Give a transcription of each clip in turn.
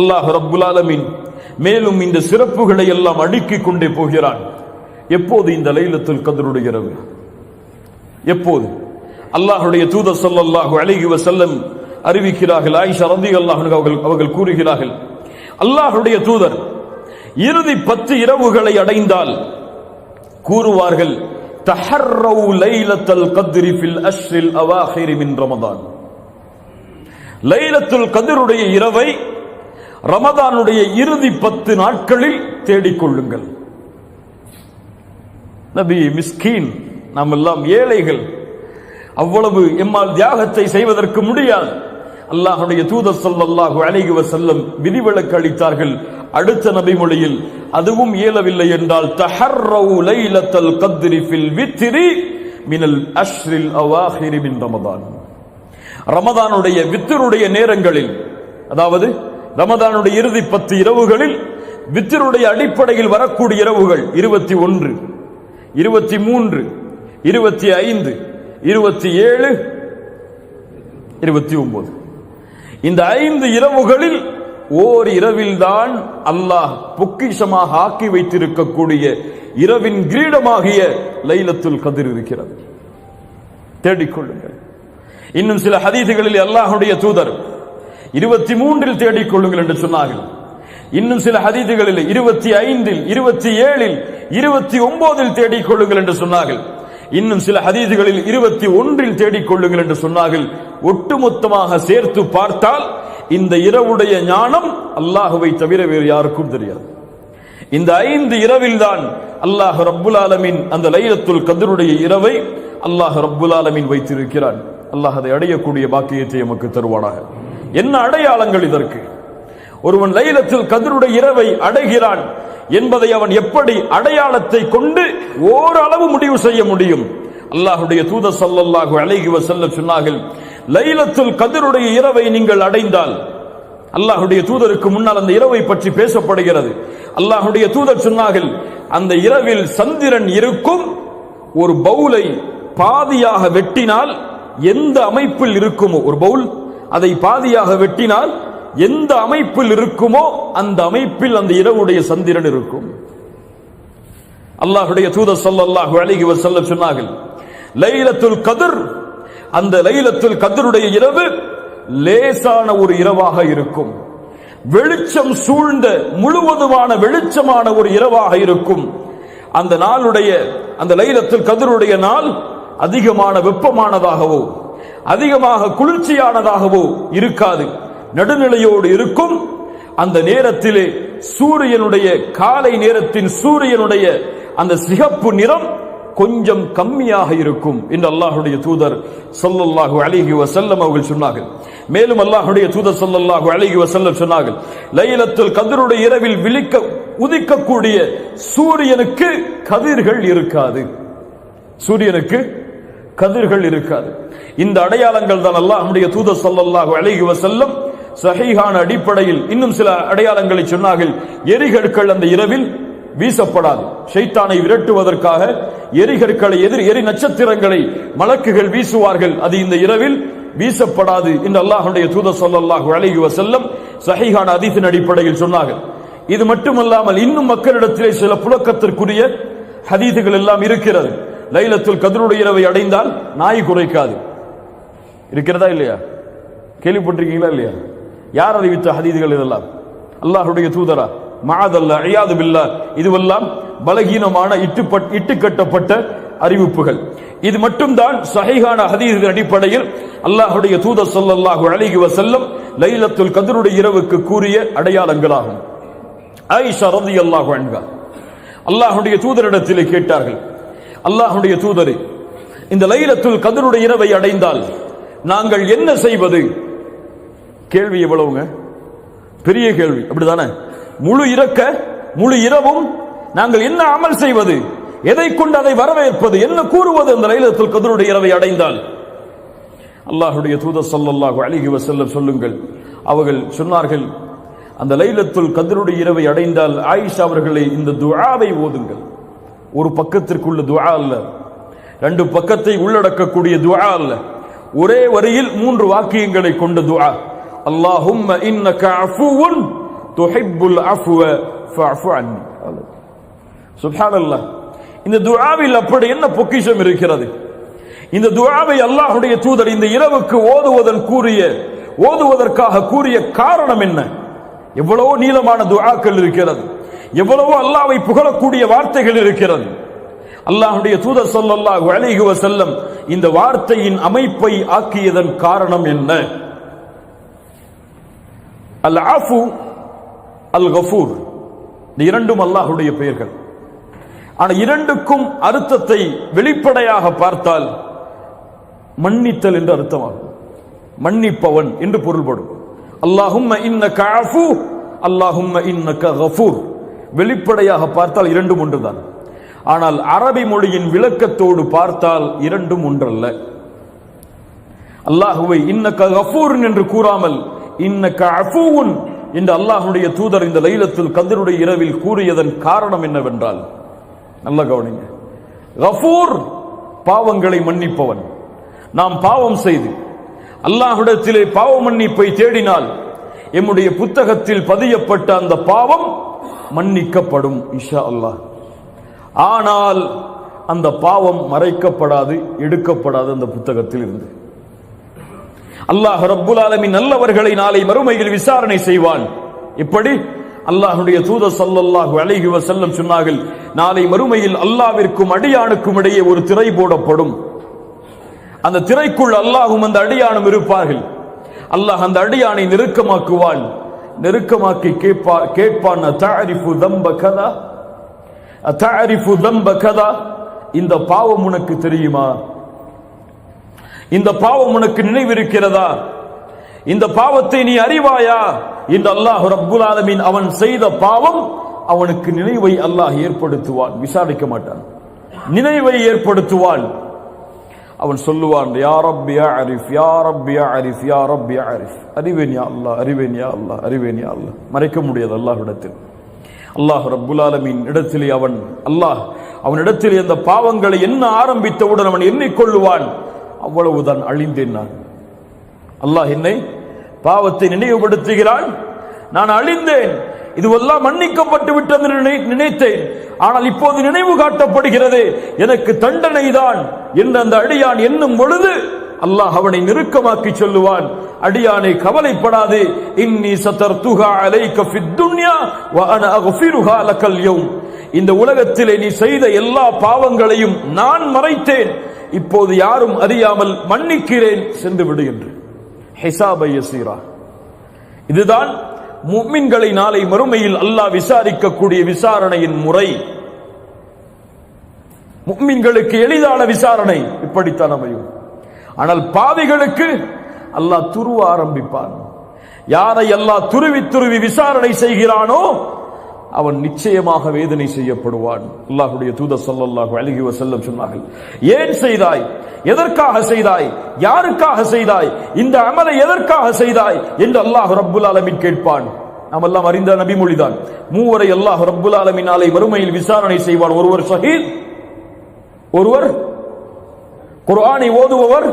அல்லாஹ் ரப்புல் மேலும் இந்த சிறப்புகளை எல்லாம் அடுக்கிக் கொண்டே போகிறான். எப்போது இந்த லைலத்தில் கதருடைய இரவு எப்போது? அல்லாஹுடைய தூத ஸல்லல்லாஹு அழகி வஸல்லம் அறிவிக்கிறார்கள். ஆயிஷா ரந்தி அல்லாஹ் அவர்கள் அவர்கள் கூறுகிறார்கள் அல்லாஹுடைய தூதர் இறுதி பத்து இரவுகளை அடைந்தால் கூறுவார்கள் தஹர்ரவு லைலத்தல் கத்ரி ஃபில் அஷ்ரில் அவாஹிரி மின் ரமதான். லைலத்துல் கதிருடைய இரவை ரமதானுடைய இறுதி பத்து நாட்களில் தேடிக்கொள்ளுங்கள். நபி மிஸ்கீன் நாம் எல்லாம் ஏழைகள். அவ்வளவு எம்மால் தியாகத்தை செய்வதற்கு முடியாது. அல்லாஹுடைய தூதர் சொல்லல்லாஹு அலைஹி செல்லும் விதிவிலக்கு அளித்தார்கள். அடுத்த நபி மொழியில் அதுவும் இயலவில்லை என்றால் தஹர்ரவு லைலத்தல் கத்ரி ஃபில் வித்ரி மினல் அஷ்ரில் அவாஹிரி மின் ரமதான். ரமதானுடைய வித்தருடைய நேரங்களில் அதாவது ரமதானுடைய இறுதி பத்து இரவுகளில் வித்திருடைய அடிப்படையில் வரக்கூடிய இரவுகள் இருபத்தி ஒன்று இருபத்தி மூன்று இருபத்தி ஐந்து இருபத்தி ஏழு இருபத்தி ஒன்பது இந்த ஐந்து இரவுகளில் ஓர் இரவில்தான் அல்லாஹ் பொக்கிஷமாக ஆக்கி வைத்திருக்கக்கூடிய இரவின் கிரீடமாகிய லைலத்துல் கதிர் இருக்கிறது. தேடிக்கொள்ளுங்கள். இன்னும் சில ஹதீதுகளில் அல்லாஹுடைய தூதர் இருபத்தி மூன்றில் தேடிக் கொள்ளுங்கள் என்று சொன்னார்கள். இன்னும் சில ஹதீதுகளில் இருபத்தி ஐந்தில் இருபத்தி ஏழில் இருபத்தி ஒன்பதில் தேடிக்கொள்ளுங்கள் என்று சொன்னார்கள். இன்னும் சில ஹதீதுகளில் இருபத்தி ஒன்றில் தேடிக் கொள்ளுங்கள் என்று சொன்னார்கள். ஒட்டுமொத்தமாக சேர்த்து பார்த்தால் இந்த இரவுடைய ஞானம் அல்லாஹுவை தவிர வேறு யாருக்கும் தெரியாது. இந்த ஐந்து இரவில் தான் அல்லாஹ் ரப்புல் ஆலமின் அந்த லைலத்துல் கதருடைய இரவை அல்லாஹ் ரப்புல் ஆலமின் வைத்திருக்கிறான். அல்லாஹ் அதை அடையக்கூடிய பாக்கியத்தை எமக்கு தருவானாக. என்ன அடையாளங்கள் இதற்கு? ஒருவன் லைலத்தில் கதிருடைய இரவை அடைகிறான் என்பதை அவன் எப்படி அடையாளத்தை கொண்டு ஓரளவு முடிவு செய்ய முடியும்? அல்லாஹுடைய தூத சல்லல்லாஹு அலைஹி செல்ல சொன்னார்கள் லைலத்துல் கதிருடைய இரவை நீங்கள் அடைந்தால் அல்லாஹுடைய தூதருக்கு முன்னால் அந்த இரவை பற்றி பேசப்படுகிறது. அல்லாஹுடைய தூதர் சொன்னார்கள் அந்த இரவில் சந்திரன் இருக்கும் ஒரு பவுலை பாதியாக வெட்டினால் எந்த அமைப்பில் இருக்குமோ? ஒரு பவுல் அதை பாதியாக வெட்டினால் எந்த அமைப்பில் இருக்குமோ அந்த அமைப்பில் அந்த இரவுடைய சந்திரன் இருக்கும். அல்லாஹுடைய தூதர் சொல்லல்லாஹு அழகி செல்ல சொன்னார்கள் லைலத்துல் கதிர் அந்த லைலத்துல் கதிருடைய இரவு லேசான ஒரு இரவாக இருக்கும். வெளிச்சம் சூழ்ந்த முழுவதுமான வெளிச்சமான ஒரு இரவாக இருக்கும். அந்த நாளுடைய அந்த லைலத்துல் கதிருடைய நாள் அதிகமான வெப்பமானதாகவோ அதிகமாக குளிர்ச்சியானதாகவோ இருக்காது. நடுநிலையோடு இருக்கும். அந்த நேரத்திலே சூரியனுடைய காலை நேரத்தின் சூரியனுடைய அந்த சிகப்பு நிறம் கொஞ்சம் கம்மியாக இருக்கும் என்று அல்லாஹுடைய தூதர் சொல்லல்லாஹு அழகி வசல்லம் அவர்கள் சொன்னார்கள். மேலும் அல்லாஹுடைய தூதர் சொல்லல்லாஹு அழகி வசல்லம் சொன்னார்கள் லைலத்தில் கதிருடைய இரவில் விழிக்க உதிக்கக்கூடிய சூரியனுக்கு கதிர்கள் இருக்காது. சூரியனுக்கு கதிர்கள் இருக்காது. இந்த அடையாளங்கள் தான் அவனுடைய தூத சொல்லல்லாஹு அழகி வசல்லம் சஹீஹான அடிப்படையில் இன்னும் சில அடையாளங்களை சொன்னார்கள். எரிகற்கள் அந்த இரவில் வீசப்படாது. ஷைத்தானை விரட்டுவதற்காக எரிகற்களை எதிர் எரி நட்சத்திரங்களை மலக்குகள் வீசுவார்கள். அது இந்த இரவில் வீசப்படாது என்று அல்லாஹுடைய தூத சொல்லல்லாஹு அழகி வசல்லம் சஹீஹான அதீத்தின் அடிப்படையில் சொன்னார்கள். இது மட்டுமல்லாமல் இன்னும் மக்களிடத்திலே சில புழக்கத்திற்குரிய ஹதீதுகள் எல்லாம் இருக்கிறது. லைலத்துல் கதிருடைய இரவை அடைந்தால் நாய் குறைக்காது. இருக்கிறதா இல்லையா? கேள்விப்பட்டிருக்கீங்களா இல்லையா? யார் அறிவித்த ஹதீதுகள் இதெல்லாம்? அல்லாஹுடைய தூதரா. மாதல்ல ஐயாது பில்லா. இதுவெல்லாம் பலகீனமான இட்டுப்பட் இட்டுக்கட்டப்பட்ட அறிவிப்புகள். இது மட்டும்தான் சஹீஹான ஹதீஸின் அடிப்படையில் அல்லாஹுடைய தூதர் சொல்லல்லாஹு அழகி வசல்லம் லைலத்துல் கதிருடைய இரவுக்கு கூறிய அடையாளங்களாகும். ஐஷா ரதி அல்லாஹு அன்ஹா. அல்லாஹுடைய தூதரிடத்திலே கேட்டார்கள் அல்லாஹுடைய தூதரு இந்த லைலத்துல் கதருடைய இரவை அடைந்தால் நாங்கள் என்ன செய்வது? கேள்வி எவ்வளவுங்க? பெரிய கேள்வி. அப்படிதானே? முழு இறக்க முழு இரவும் நாங்கள் என்ன அமல் செய்வது? எதை கொண்டு அதை வரவேற்பது? என்ன கூறுவது? அந்த லைலத்துல் கதருடைய இரவை அடைந்தால். அல்லாஹுடைய தூதர் ஸல்லல்லாஹு அழகி வஸல்லம் சொல்லுங்கள். அவர்கள் சொன்னார்கள் அந்த லைலத்துல் கதருடைய இரவை அடைந்தால் ஆயிஷா அவர்களை இந்த துஆவை ஓதுங்கள். ஒரு பக்கத்திற்குள்ள துவா அல்ல. ரெண்டு பக்கத்தை உள்ளடக்கக்கூடிய துவா அல்ல. ஒரே வரியில் மூன்று வாக்கியங்களை கொண்ட துவா அல்லாஹும் இன்னக அஃபுவுன் துஹிப்புல் அஃபுவ ஃபஅஃபு அன்னி. சுப்ஹானல்லாஹ். இந்த துஆவில் அப்படி என்ன பொக்கிஷம் இருக்கிறது? இந்த துஆவை அல்லாஹ்வுடைய தூதர் இந்த இரவுக்கு ஓதுவதன் கூறிய ஓதுவதற்காக கூறிய காரணம் என்ன? எவ்வளவோ நீளமான துஆக்கள் இருக்கிறது. எவ்வளவோ அல்லாவை புகழக்கூடிய வார்த்தைகள் இருக்கிறது. அல்லாஹுடைய தூதர் ஸல்லல்லாஹு அலைஹி செல்லம் இந்த வார்த்தையின் அமைப்பை ஆக்கியதன் காரணம் என்ன? அல் ஆஃபு அல் கஃபூர் இந்த இரண்டும் அல்லாஹுடைய பெயர்கள். ஆனா இரண்டுக்கும் அர்த்தத்தை வெளிப்படையாக பார்த்தால் மன்னித்தல் என்று அர்த்தமாகும். மன்னிப்பவன் என்று பொருள்படும். அல்லாஹும் இன்ன அஃபு அல்லாஹும் இன்ன கஃபூர் வெளிப்படையாக பார்த்தால் இரண்டும் ஒன்றுதான். ஆனால் அரபி மொழியின் விளக்கத்தோடு பார்த்தால் இரண்டும் ஒன்றல்ல. அல்லாஹுவை இன்னக்க கஃபூரன் என்று கூறாமல் இன்னக்க அஃபூன் என்று அல்லாஹுடைய தூதர் இந்த லைலத்தில் கதிருடைய இரவில் கூறியதன் காரணம் என்னவென்றால் நல்ல கவனிங்க. கஃபூர் பாவங்களை மன்னிப்பவன். நாம் பாவம் செய்து அல்லாஹுடத்திலே பாவ மன்னிப்பை தேடினால் எம்முடைய புத்தகத்தில் பதியப்பட்ட அந்த பாவம் மன்னிக்கப்படும் இஷா அல்லாஹ் ஆனால் அந்த பாவம் மறைக்கப்படாது எடுக்கப்படாது அந்த புத்தகத்தில் இருந்து. அல்லாஹ் ரப்புல் ஆலமின் நல்லவர்களை நாளை மறுமையில் விசாரணை செய்வான். இப்படி அல்லாஹுடைய தூத ஸல்லல்லாஹு அலைஹி வசல்லம் சொன்னார்கள் நாளை மறுமையில் அல்லாவிற்கும் அடியானுக்கும் இடையே ஒரு திரை போடப்படும். அந்த திரைக்குள் அல்லாஹும் அந்த அடியானும் இருப்பார்கள். அல்லாஹ் அந்த அடியானை நெருக்கமாக்குவாள். நெருக்கமாக்கி கேட்பா கேட்பான் அத்தாரிஃபு தம்ப கதா? அத்தாரிஃபு தம்ப கதா? இந்த பாவம் உனக்கு தெரியுமா? இந்த பாவம் உனக்கு நினைவிருக்கிறதா? இந்த பாவத்தை நீ அறிவாயா? இந்த அல்லாஹ் ரப்புல் ஆலமின் அவன் செய்த பாவம் அவனுக்கு நினைவை அல்லாஹ் ஏற்படுத்துவான். விசாரிக்க மாட்டான். நினைவை ஏற்படுத்துவான் அவன் சொல்லுவான் யா யா அரிஃப் யா ரப் யா அரிஃப் யா ரப் யா அரிஃப் அறிவேன் யா அல்லாஹ் அறிவேன் யா அல்லாஹ் அறிவேன் யா அல்லாஹ். மறைக்க முடியாது அல்லாஹ்விடத்தில். அல்லாஹ் ரப்புல் ஆலமீன் இடத்திலே அவன் அல்லாஹ் அவனிடத்திலே அந்த பாவங்களை என்ன ஆரம்பித்தவுடன் அவன் எண்ணிக்கொள்ளுவான். அவ்வளவுதான் அழிந்தேன் நான். அல்லாஹ் என்னை பாவத்தை நினைவுபடுத்துகிறான். நான் அழிந்தேன். இதுவெல்லாம் மன்னிக்கப்பட்டு விட்டது நினை- நினைத்தேன். ஆனால் இப்போது நினைவு காட்டப்படுகிறது. எனக்கு தண்டனை தான் என்று அந்த அடியான் என்னும் பொழுது அல்லாஹ் அவனை நெருக்கமாக்கி சொல்லுவான். அடியானை கவலைப்படாது. இன்னி சதர்துஹா அலைக ஃபித் துன்யா வ அன லக்கல் யௌம். இந்த உலகத்திலே நீ செய்த எல்லா பாவங்களையும் நான் மறைத்தேன். இப்போது யாரும் அறியாமல் மன்னிக்கிறேன். சென்று விடு என்று. ஹிசாபை யசீரா. இதுதான் முக்மின்களை நாளை மறுமையில் அல்லாஹ் விசாரிக்கக்கூடிய விசாரணையின் முறை. முக்மின்களுக்கு எளிதான விசாரணை இப்படித்தான் அமையும். ஆனால் பாவிகளுக்கு அல்லாஹ் துருவ ஆரம்பிப்பான். யாரை அல்லாஹ் துருவி துருவி விசாரணை செய்கிறானோ அவன் நிச்சயமாக வேதனை செய்யப்படுவான். அல்லாஹ்வுடைய தூத ஸல்லல்லாஹு அலைஹி செல்லம் சொன்னார்கள் ஏன் செய்தாய்? எதற்காக செய்தாய்? யாருக்காக செய்தாய்? இந்த அமலை எதற்காக செய்தாய்? என்று அல்லாஹ் ரப்புல் அலமின் கேட்பான். நாம் எல்லாம் அறிந்த நபிமொழிதான் மூவரை அல்லாஹ் ரப்புல் ஆலமீன் வறுமையில் விசாரணை செய்வான். ஒருவர் ஷஹீத் ஒருவர் குர்ஆனை ஓதுபவர்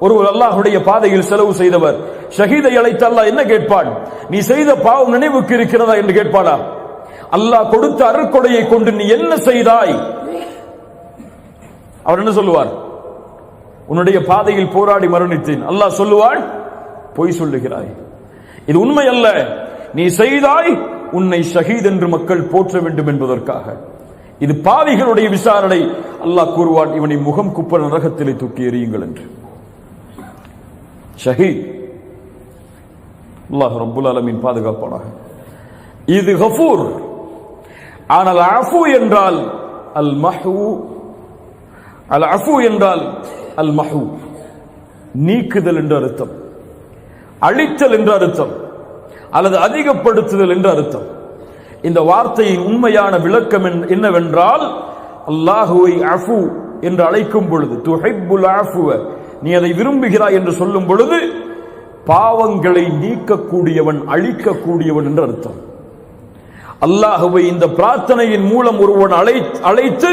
ஒருவர் அல்லாஹுடைய பாதையில் செலவு செய்தவர். ஷஹீதை அழைத்து அல்லாஹ் என்ன கேட்பான்? நீ செய்த பாவம் நினைவுக்கு இருக்கிறதா? என்று கேட்பானா? அல்லாஹ் கொடுத்த அருட்கொடையை கொண்டு நீ என்ன செய்தாய்? அவர் என்ன சொல்லுவார்? உன்னுடைய பாதையில் போராடி மரணித்தேன். அல்லாஹ் சொல்லுவான் பொய் சொல்லுகிறாய். இது உண்மை அல்ல. நீ செய்தாய் உன்னை ஷஹீத் என்று மக்கள் போற்ற வேண்டும் என்பதற்காக. இது பாவிகளுடைய விசாரணை. அல்லாஹ் கூறுவான் இவனை முகம் குப்ப நரகத்திலே தூக்கி எறியுங்கள் என்று. ஷஹீத். அல்லாஹ் ரப்புல் அலமின் பாதுகாப்பானாக. இது கஃபூர். ஆனால் அஃபு என்றால் அல் மஹு அல் அஃபு என்றால் அல் மஹு நீக்குதல் என்று அர்த்தம். அழித்தல் என்று அர்த்தம். அல்லது அதிகப்படுத்துதல் என்று அர்த்தம். இந்த வார்த்தையின் உண்மையான விளக்கம் என்னவென்றால் அல்லாஹுவை அஃபு என்று அழைக்கும் பொழுது துஹைபுல் அஃபுவ நீ அதை விரும்புகிறாய் என்று சொல்லும் பொழுது பாவங்களை நீக்கக்கூடியவன் அழிக்கக்கூடியவன் என்று அர்த்தம். அல்லாஹுவை இந்த பிரார்த்தனையின் மூலம் ஒருவன் அழை அழைத்து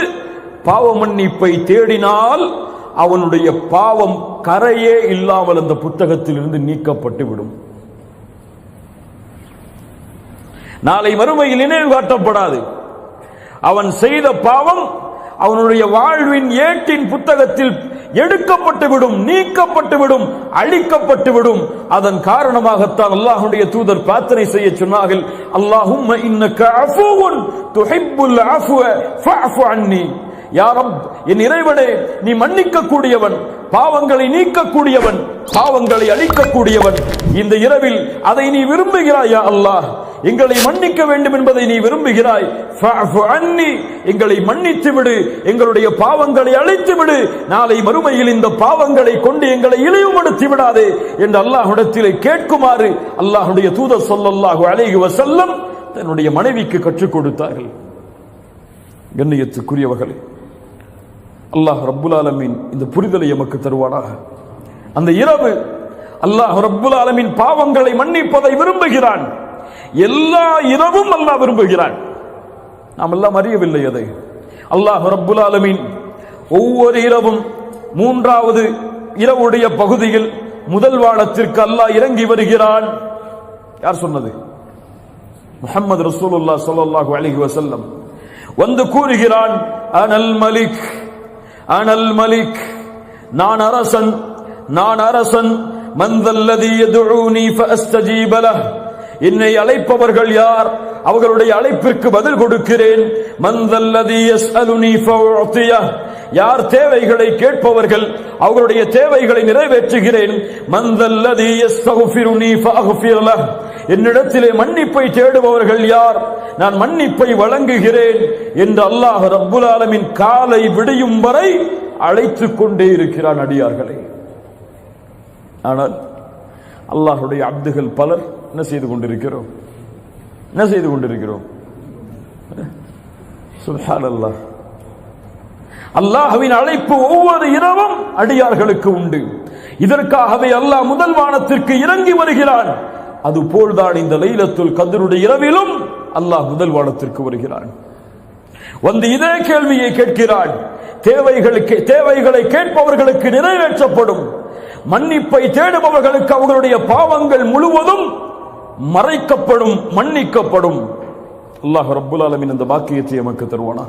பாவ மன்னிப்பை தேடினால் அவனுடைய பாவம் கரையே இல்லாமல் அந்த புத்தகத்தில் இருந்து நீக்கப்பட்டு விடும். நாளை மறுமையில் நினைவு காட்டப்படாது. அவன் செய்த பாவம் அவனுடைய வாழ்வின் ஏட்டின் புத்தகத்தில் எடுக்கப்பட்டு விடும் நீக்கப்பட்டு விடும் அழிக்கப்பட்டு விடும் அதன் காரணமாகத்தான் அல்லாஹுடைய தூதர் பிரார்த்தனை செய்ய சொன்னார்கள் அல்லாஹும் இன்னக அஃபூவுன் துஹிப்புல் அஃபுவ ஃபஅஃபு அன்னி. யாரம்? என் இறைவனே நீ மன்னிக்க கூடியவன் பாவங்களை நீக்கக்கூடியவன் பாவங்களை அழிக்கக்கூடியவன். இந்த இரவில் அதை நீ விரும்புகிறாயா அல்லாஹ். எங்களை மன்னிக்க வேண்டும் என்பதை நீ விரும்புகிறாய். அன்னி எங்களை மன்னித்து விடு. எங்களுடைய பாவங்களை அழித்து விடு. நாளை மறுமையில் இந்த பாவங்களை கொண்டு எங்களை இழிவுபடுத்தி விடாதே என்று அல்லாஹுடத்திலே கேட்குமாறு அல்லாஹுடைய தூதர் சொல்லல்லாஹு அலைஹி செல்லம் தன்னுடைய மனைவிக்கு கற்றுக் கொடுத்தார்கள். கண்ணியத்துக்குரியவர்களே அல்லாஹ் ரப்புல் ஆலமீன் இந்த புரிதலை எமக்கு தருவானாக. அந்த இரவு அல்லாஹ் ரப்புல் ஆலமீன் பாவங்களை மன்னிப்பதை விரும்புகிறான். எல்லா இரவும் அல்லாஹ் விரும்புகிறான். நாம் எல்லாம் அறியவில்லை அதை. அல்லாஹ் ரப்புல் ஆலமீன் ஒவ்வொரு இரவும் மூன்றாவது இரவுடைய பகுதியில் முதல் வாழத்திற்கு அல்லாஹ் இறங்கி வருகிறான். யார் சொன்னது? முகமது ரசூலுல்லாஹ் ஸல்லல்லாஹு அலிஹி வசல்லம் வந்து கூறுகிறான் அனல் மலிக் அனல் மலிக் நான் அரசன் நான் அரசன் மந்தல்லதி யதுஊனி ஃபஅஸ்தஜீப லஹ் என்னை அழைப்பவர்கள் யார்? அவர்களுடைய அழைப்பிற்கு பதில் கொடுக்கிறேன். மந்தல்லதி யார் தேவைகளை கேட்பவர்கள் அவர்களுடைய தேவைகளை நிறைவேற்றுகிறேன். என்னிடத்திலே மன்னிப்பை தேடுபவர்கள் யார்? நான் மன்னிப்பை வழங்குகிறேன் என்று அல்லாஹ் ரப்புல் ஆலமின் காலை விடியும் வரை அழைத்துக் கொண்டே இருக்கிறான் அடியார்களை. ஆனால் அல்லாஹுடைய அப்துகள் பலர் என்ன செய்து கொண்டிருக்கிறோம்? என்ன செய்து கொண்டிருக்கிறோம்? சுல்ஹான் அல்லாஹ் அல்லாஹ்வின் அழைப்பு ஒவ்வொரு இரவும் அடியார்களுக்கு உண்டு. இதற்காகவே அல்லாஹ் முதல் வானத்திற்கு இறங்கி வருகிறான். அதுபோல்தான் இந்த லைலத்துல் கதருடைய இரவிலும் அல்லாஹ் முதல் வானத்திற்கு வருகிறான். வந்து இதே கேள்வியை கேட்கிறான். தேவைகளுக்கு தேவைகளை கேட்பவர்களுக்கு நிறைவேற்றப்படும். மன்னிப்பை தேடுபவர்களுக்கு அவர்களுடைய பாவங்கள் முழுவதும் மறைக்கப்படும் மன்னிக்கப்படும். அல்லாஹ் ரபுல் அலமின் இந்த பாக்கியத்தை எமக்கு தருவானா